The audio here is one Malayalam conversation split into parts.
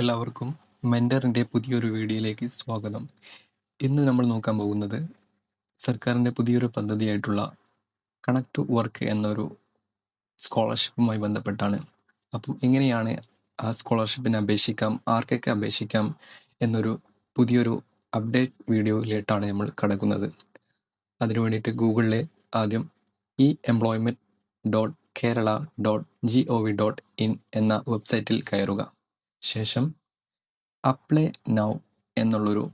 എല്ലാവർക്കും മെന്ററിന്റെ പുതിയൊരു വീഡിയോയിലേക്ക് സ്വാഗതം. ഇന്ന് നമ്മൾ നോക്കാൻ പോകുന്നത് സർക്കാരിന്റെ പുതിയൊരു പദ്ധതിയായിട്ടുള്ള കണക്ട് ടു വർക്ക് എന്നൊരു സ്കോളർഷിപ്പുമായി ബന്ധപ്പെട്ടാണ്. അപ്പം എങ്ങനെയാണ് ആ സ്കോളർഷിപ്പിന് അപേക്ഷിക്കാം ആർക്കൊക്കെ അപേക്ഷിക്കാം എന്നൊരു പുതിയൊരു അപ്ഡേറ്റ് വീഡിയോയിലേട്ടാണ് നമ്മൾ കടക്കുന്നത്. അതിനു വേണ്ടിയിട്ട് ഗൂഗിളിലെ ആദ്യം E employment dot Kerala dot G O V dot in എന്ന വെബ്സൈറ്റിൽ കയറുക. ശേഷം അപ്ലൈ നൗ എന്നുള്ളൊരു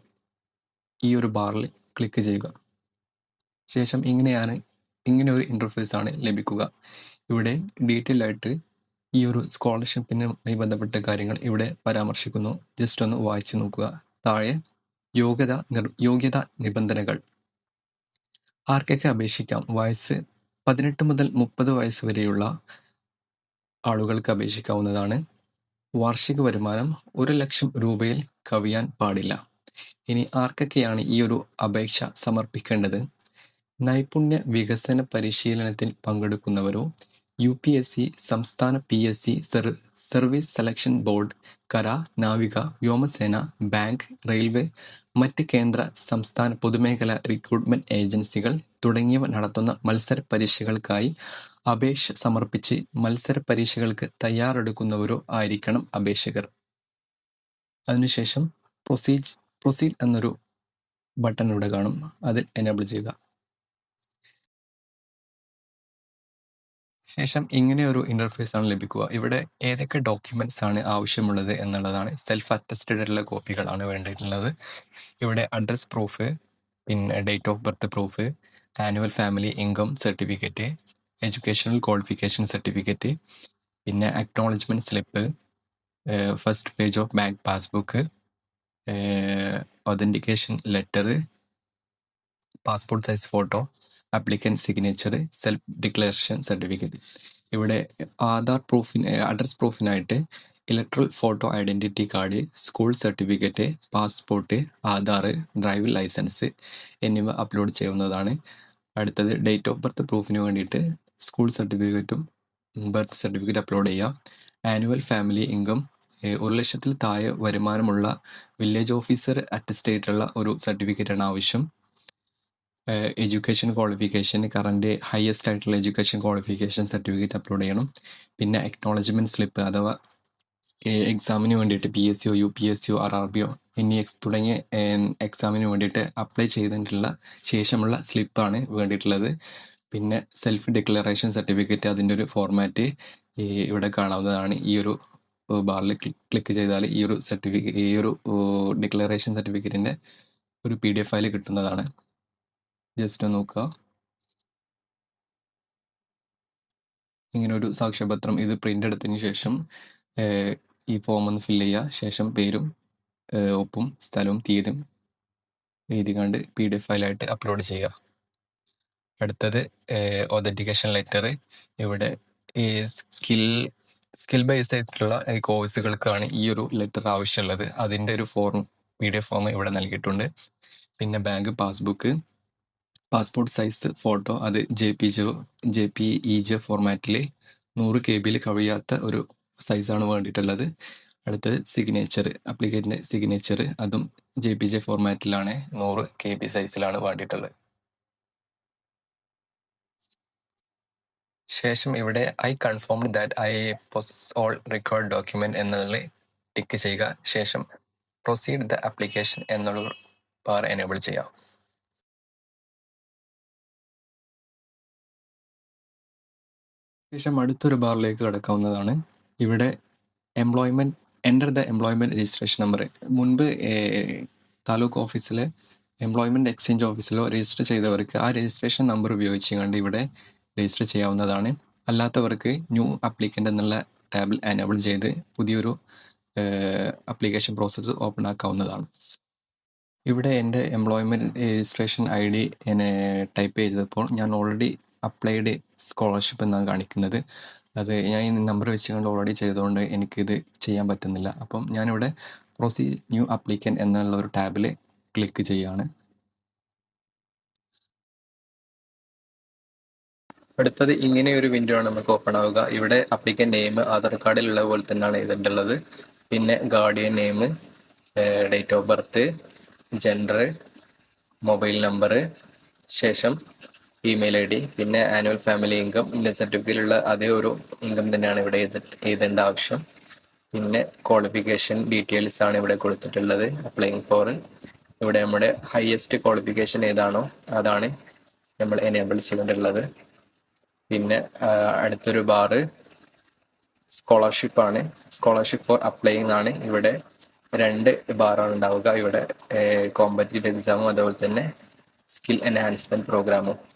ഈ ഒരു ബാറിൽ ക്ലിക്ക് ചെയ്യുക. ശേഷം ഇങ്ങനെയാണ് ഇങ്ങനെ ഒരു ഇന്റർഫേസ് ആണ് ലഭിക്കുക. ഇവിടെ ഡീറ്റെയിൽ ആയിട്ട് ഈ ഒരു സ്കോളർഷിപ്പിനുമായി ബന്ധപ്പെട്ട കാര്യങ്ങൾ ഇവിടെ പരാമർശിക്കുന്നു. ജസ്റ്റ് ഒന്ന് വായിച്ചു നോക്കുക. താഴെ യോഗ്യത യോഗ്യത നിബന്ധനകൾ. ആർക്കൊക്കെ അപേക്ഷിക്കാം? വയസ്സ് പതിനെട്ട് മുതൽ മുപ്പത് വയസ്സ് വരെയുള്ള ആളുകൾക്ക് അപേക്ഷിക്കാവുന്നതാണ്. വാർഷിക വരുമാനം ഒരു ലക്ഷം രൂപയിൽ കവിയാൻ പാടില്ല. ഇനി ആർക്കൊക്കെയാണ് ഒരു അപേക്ഷ സമർപ്പിക്കേണ്ടത്? നൈപുണ്യ വികസന പരിശീലനത്തിൽ പങ്കെടുക്കുന്നവരോ? യു പി എസ് സി സംസ്ഥാന P S C service selection board കര നാവിക വ്യോമസേന ബാങ്ക് റെയിൽവേ മറ്റ് കേന്ദ്ര സംസ്ഥാന പൊതുമേഖലാ റിക്രൂട്ട്മെന്റ് ഏജൻസികൾ തുടങ്ങിയവ നടത്തുന്ന മത്സര പരീക്ഷകൾക്കായി അപേക്ഷ സമർപ്പിച്ച് മത്സര പരീക്ഷകൾക്ക് തയ്യാറെടുക്കുന്നവരോ ആയിരിക്കണം അപേക്ഷകർ. അതിനുശേഷം പ്രൊസീഡ് എന്നൊരു ബട്ടൺ ഇവിടെ കാണും. അതിൽ എനേബിൾ ചെയ്യുക. ശേഷം ഇങ്ങനെ ഒരു ഇന്റർഫേസ് ആണ് ലഭിക്കുക. ഇവിടെ ഏതൊക്കെ ഡോക്യുമെന്റ്സ് ആണ് ആവശ്യമുള്ളത് എന്നുള്ളതാണ് സെൽഫ് അറ്റസ്റ്റഡ് ആയിട്ടുള്ള കോപ്പികളാണ് വേണ്ടിയിട്ടുള്ളത്. ഇവിടെ അഡ്രസ് പ്രൂഫ് പിന്നെ date of birth proof annual family income certificate educational qualification certificate പിന്നെ acknowledgement slip first page of bank passbook authentication letter passport size photo applicant signature self declaration certificate ഇവിടെ ആധാർ പ്രൂഫിന് address പ്രൂഫിനായിട്ട് electoral photo identity card school certificate passport Aadhaar driving licence എന്നിവ അപ്ലോഡ് ചെയ്യുന്നതാണ്. അടുത്തത് ഡേറ്റ് ഓഫ് ബർത്ത് പ്രൂഫിന് വേണ്ടിയിട്ട് സ്കൂൾ സർട്ടിഫിക്കറ്റും ബർത്ത് സർട്ടിഫിക്കറ്റ് അപ്ലോഡ് ചെയ്യാം. ആനുവൽ ഫാമിലി ഇൻകം ഒരു ലക്ഷത്തിൽ താഴെ വരുമാനമുള്ള വില്ലേജ് ഓഫീസർ അറ്റസ്റ്റ് ചെയ്തിട്ടുള്ള ഒരു സർട്ടിഫിക്കറ്റാണ് ആവശ്യം. എഡ്യൂക്കേഷൻ ക്വാളിഫിക്കേഷൻ കറണ്ട് ഹയസ്റ്റ് ആയിട്ടുള്ള എഡ്യൂക്കേഷൻ ക്വാളിഫിക്കേഷൻ സർട്ടിഫിക്കറ്റ് അപ്ലോഡ് ചെയ്യണം. പിന്നെ അക്നോളജ്മെന്റ് സ്ലിപ്പ് അഥവാ എക്സാമിന് വേണ്ടിയിട്ട് പി എസ് സിയോ യു പി എസ് സിയോ ആർ ആർ ബിയോ എന്നീ എക്സ് തുടങ്ങിയ എക്സാമിന് വേണ്ടിയിട്ട് അപ്ലൈ ചെയ്തിട്ടുള്ള ശേഷമുള്ള സ്ലിപ്പാണ് വേണ്ടിയിട്ടുള്ളത്. പിന്നെ സെൽഫ് ഡിക്ലറേഷൻ സർട്ടിഫിക്കറ്റ് അതിന്റെ ഒരു ഫോർമാറ്റ് ഇവിടെ കാണാവുന്നതാണ്. ഈ ഒരു ബാറിൽ ക്ലിക്ക് ചെയ്താൽ ഈ ഒരു സർട്ടിഫിക്കറ്റ് ഈ ഒരു ഡിക്ലറേഷൻ സർട്ടിഫിക്കറ്റിന്റെ ഒരു പി ഡി എഫ് ഫയൽ കിട്ടുന്നതാണ്. ജസ്റ്റ് നോക്കുക ഇങ്ങനെ ഒരു സാക്ഷ്യപത്രം ഇത് പ്രിന്റ് എടുത്തതിന് ശേഷം ഈ ഫോം ഒന്ന് ഫില്ല് ചെയ്യുക. ശേഷം പേരും ഒപ്പും സ്ഥലവും തീയതും എഴുതി കണ്ട് പി ഡി എഫ് ഫയലായിട്ട് അപ്ലോഡ് ചെയ്യുക. അടുത്തത് ഒതന്റിക്കേഷൻ ലെറ്റർ ഇവിടെ ഈ സ്കിൽ സ്കിൽ ബേസ്ഡ് ആയിട്ടുള്ള കോഴ്സുകൾക്കാണ് ഈ ഒരു ലെറ്റർ ആവശ്യമുള്ളത്. അതിന്റെ ഒരു form P D F form ഇവിടെ നൽകിയിട്ടുണ്ട്. പിന്നെ bank passbook passport size photo അത് ജെ പി ജോ ജെ പി ഇ ജെ ഫോർമാറ്റിൽ നൂറ് കെ ബിയിൽ കഴിയാത്ത ഒരു സൈസാണ് വേണ്ടിയിട്ടുള്ളത്. അടുത്തത് സിഗ്നേച്ചർ അപ്ലിക്കേറ്റിന്റെ സിഗ്നേച്ചർ അതും ജെ പി ജെ ഫോർമാറ്റിലാണ് നൂറ് കെ ബി സൈസിലാണ് വേണ്ടിയിട്ടുള്ളത്. ശേഷം ഇവിടെ I confirm that I possess all record document എന്നതിൽ ടിക്ക് ചെയ്യുക. ശേഷം പ്രൊസീഡ് ദ അപ്ലിക്കേഷൻ എന്നുള്ള ബാർ എനേബിൾ ചെയ്യാം. ശേഷം അടുത്തൊരു ബാറിലേക്ക് കിടക്കാവുന്നതാണ്. ഇവിടെ employment enter the employment registration number മുൻപ് താലൂക്ക് ഓഫീസിലെ എംപ്ലോയ്മെന്റ് എക്സ്ചേഞ്ച് ഓഫീസിലോ രജിസ്റ്റർ ചെയ്തവർക്ക് ആ രജിസ്ട്രേഷൻ നമ്പർ ഉപയോഗിച്ച് കണ്ട് ഇവിടെ രജിസ്റ്റർ ചെയ്യാവുന്നതാണ്. അല്ലാത്തവർക്ക് ന്യൂ അപ്ലിക്കന്റ് എന്നുള്ള ടാബിൽ എനേബിൾ ചെയ്ത് പുതിയൊരു അപ്ലിക്കേഷൻ പ്രോസസ്സ് ഓപ്പൺ ആക്കാവുന്നതാണ്. ഇവിടെ എന്റെ employment registration I D type ചെയ്തപ്പോൾ ഞാൻ ഓൾറെഡി അപ്ലൈഡ് സ്കോളർഷിപ്പ് എന്നാണ് കാണിക്കുന്നത്. അത് ഞാൻ ഈ നമ്പർ വെച്ചുകൊണ്ട് ഓൾറെഡി ചെയ്തുകൊണ്ട് എനിക്കിത് ചെയ്യാൻ പറ്റുന്നില്ല. അപ്പം ഞാനിവിടെ പ്രൊസീ ന്യൂ അപ്ലിക്കൻ എന്നുള്ള ഒരു ടാബിൽ ക്ലിക്ക് ചെയ്യുകയാണ്. അടുത്തത് ഇങ്ങനെ ഒരു വിൻഡോ ആണ് നമുക്ക് ഓപ്പൺ ആവുക. ഇവിടെ അപ്ലിക്കൻ നെയിം ആധാർ കാർഡിലുള്ള പോലെ തന്നെയാണ് ഇതിന്റെയുള്ളത്. പിന്നെ guardian name date of birth gender mobile number ശേഷം ഇമെയിൽ ഐ ഡി പിന്നെ ആനുവൽ ഫാമിലി ഇൻകം ഇൻകം സർട്ടിഫിക്കറ്റിലുള്ള അതേ ഒരു ഇൻകം തന്നെയാണ് ഇവിടെ എഴുത- എഴുതേണ്ട ആവശ്യം. പിന്നെ ക്വാളിഫിക്കേഷൻ ഡീറ്റെയിൽസ് ആണ് ഇവിടെ കൊടുത്തിട്ടുള്ളത് അപ്ലൈയിങ് ഫോർ ഇവിടെ നമ്മുടെ ഹയസ്റ്റ് ക്വാളിഫിക്കേഷൻ ഏതാണോ അതാണ് നമ്മൾ എനേബിൾ ചെയ്തിട്ടുള്ളത് പിന്നെ അടുത്തൊരു ബാറ് സ്കോളർഷിപ്പ് ആണ്. സ്കോളർഷിപ്പ് ഫോർ അപ്ലൈയിങ് ആണ് ഇവിടെ രണ്ട് ബാറാണ് ഉണ്ടാവുക. ഇവിടെ കോമ്പറ്റീവ് എക്സാമും അതുപോലെ തന്നെ സ്കിൽ എൻഹാൻസ്മെന്റ് പ്രോഗ്രാമും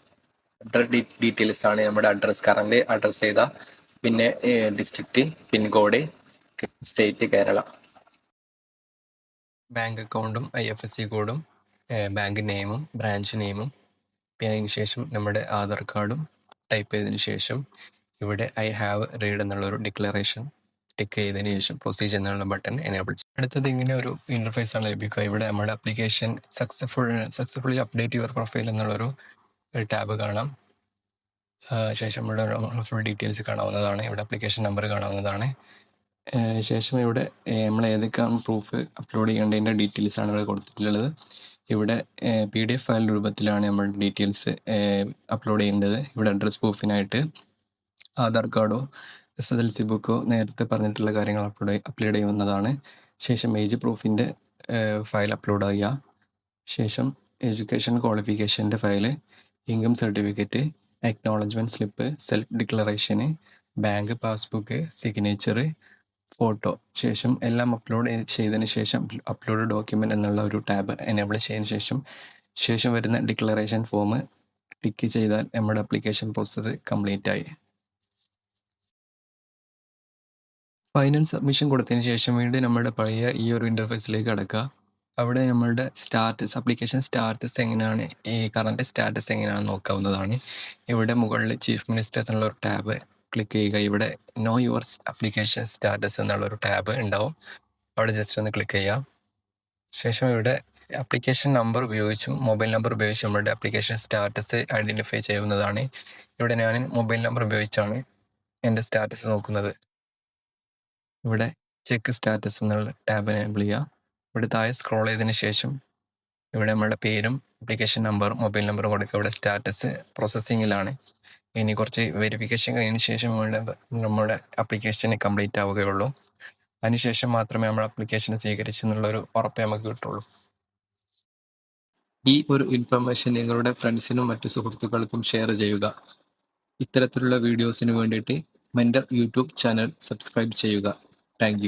അഡ്രസ് ഡീറ്റെയിൽസ് ആണ് നമ്മുടെ അഡ്രസ് കറന്റ് അഡ്രസ് ചെയ്ത. പിന്നെ district pincode state Kerala. Bank അക്കൗണ്ടും ഐ എഫ് എസ് സി കോഡും ബാങ്ക് നെയിമും ബ്രാഞ്ച് നെയിമും പിന്നെ അതിന് ശേഷം നമ്മുടെ ആധാർ കാർഡും ടൈപ്പ് ചെയ്തതിന് ശേഷം ഇവിടെ ഐ ഹാവ് റീഡ് എന്നുള്ളൊരു ഡിക്ലറേഷൻ ടിക്ക് ചെയ്തതിന് ശേഷം പ്രൊസീജിയർ എന്നുള്ള ബട്ടൺ എനേബിൾ ചെയ്യും. അടുത്തത് ഇങ്ങനെ ഒരു ഇന്റർഫേസ് ആണ് ലഭിക്കുക. ഇവിടെ നമ്മുടെ application successful successfully update your profile എന്നുള്ളൊരു ടാബ് കാണാം. ശേഷം ഇവിടെ ഫുൾ ഡീറ്റെയിൽസ് കാണാവുന്നതാണ്. ഇവിടെ അപ്ലിക്കേഷൻ നമ്പർ കാണാവുന്നതാണ്. ശേഷം ഇവിടെ നമ്മൾ ഏതൊക്കെയാണ് പ്രൂഫ് അപ്ലോഡ് ചെയ്യേണ്ടതിന്റെ ആണ് ഇവിടെ കൊടുത്തിട്ടുള്ളത്. ഇവിടെ പി ഡി എഫ് ഫയൽ രൂപത്തിലാണ് നമ്മൾ ഡീറ്റെയിൽസ് അപ്ലോഡ് ചെയ്യേണ്ടത്. ഇവിടെ അഡ്രസ് പ്രൂഫിനായിട്ട് ആധാർ കാർഡോ എസ് എസ് എൽ സി ബുക്കോ നേരത്തെ പറഞ്ഞിട്ടുള്ള കാര്യങ്ങൾ അപ്ലോഡ് അപ്ലോഡ് ചെയ്യുന്നതാണ്. ശേഷം ഏജ് പ്രൂഫിന്റെ ഫയൽ അപ്ലോഡ് ചെയ്യുക. ശേഷം education ക്വാളിഫിക്കേഷന്റെ file income certificate acknowledgement slip self declaration bank passbook signature photo ശേഷം എല്ലാം അപ്ലോഡ് ചെയ്തതിന് ശേഷം അപ്ലോഡ് ഡോക്യുമെന്റ് എന്നുള്ള ഒരു ടാബ് എനേബിൾ ചെയ്തതിന് ശേഷം ശേഷം വരുന്ന ഡിക്ലറേഷൻ ഫോം ടിക്ക് ചെയ്താൽ നമ്മുടെ അപ്ലിക്കേഷൻ പ്രോസസ്സ് കംപ്ലീറ്റ് ആയി. ഫൈനൽ സബ്മിഷൻ കൊടുത്തതിന് ശേഷം വീണ്ടും നമ്മുടെ പഴയ ഈ ഒരു ഇന്റർഫേസിലേക്ക് കടക്കുക അവിടെ നമ്മളുടെ സ്റ്റാറ്റസ് അപ്ലിക്കേഷൻ സ്റ്റാറ്റസ് എങ്ങനെയാണ്? ഈ കറണ്ട് സ്റ്റാറ്റസ് എങ്ങനെയാണെന്ന് നോക്കാവുന്നതാണ്. ഇവിടെ മുകളിൽ ചീഫ് മിനിസ്റ്റർ എന്നുള്ള ഒരു ടാബ് ക്ലിക്ക് ചെയ്യുക. ഇവിടെ നോ യുവർ അപ്ലിക്കേഷൻ സ്റ്റാറ്റസ് എന്നുള്ള ഒരു ടാബ് ഉണ്ടാവും. അവിടെ ജസ്റ്റ് ഒന്ന് ക്ലിക്ക് ചെയ്യാം ശേഷം ഇവിടെ അപ്ലിക്കേഷൻ നമ്പർ ഉപയോഗിച്ചും മൊബൈൽ നമ്പർ ഉപയോഗിച്ച് നമ്മളുടെ അപ്ലിക്കേഷൻ സ്റ്റാറ്റസ് ഐഡന്റിഫൈ ചെയ്യുന്നതാണ്. ഇവിടെ ഞാൻ മൊബൈൽ നമ്പർ ഉപയോഗിച്ചാണ് എന്റെ സ്റ്റാറ്റസ് നോക്കുന്നത്. ഇവിടെ ചെക്ക് സ്റ്റാറ്റസ് എന്നുള്ള ടാബ് എനേബിൾ ചെയ്യുക. ഇവിടെ താഴെ സ്ക്രോൾ ചെയ്തതിന് ശേഷം ഇവിടെ നമ്മുടെ പേരും അപ്ലിക്കേഷൻ നമ്പർ മൊബൈൽ നമ്പറും കൊടുക്കുക. ഇവിടെ സ്റ്റാറ്റസ് പ്രോസസ്സിങ്ങിലാണ് ഇനി കുറച്ച് വെരിഫിക്കേഷൻ കഴിഞ്ഞതിന് ശേഷം നമ്മുടെ നമ്മുടെ ആപ്ലിക്കേഷൻ കംപ്ലീറ്റ് ആവുകയുള്ളൂ. അതിനുശേഷം മാത്രമേ നമ്മൾ ആപ്ലിക്കേഷൻ സ്വീകരിച്ചെന്നുള്ളൊരു ഉറപ്പ് നമുക്ക് കിട്ടുള്ളൂ. ഈ ഒരു ഇൻഫർമേഷൻ നിങ്ങളുടെ ഫ്രണ്ട്സിനും മറ്റു സുഹൃത്തുക്കൾക്കും ഷെയർ ചെയ്യുക. ഇത്തരത്തിലുള്ള വീഡിയോസിന് വേണ്ടിയിട്ട് മെന്റർ യൂട്യൂബ് ചാനൽ സബ്സ്ക്രൈബ് ചെയ്യുക. താങ്ക്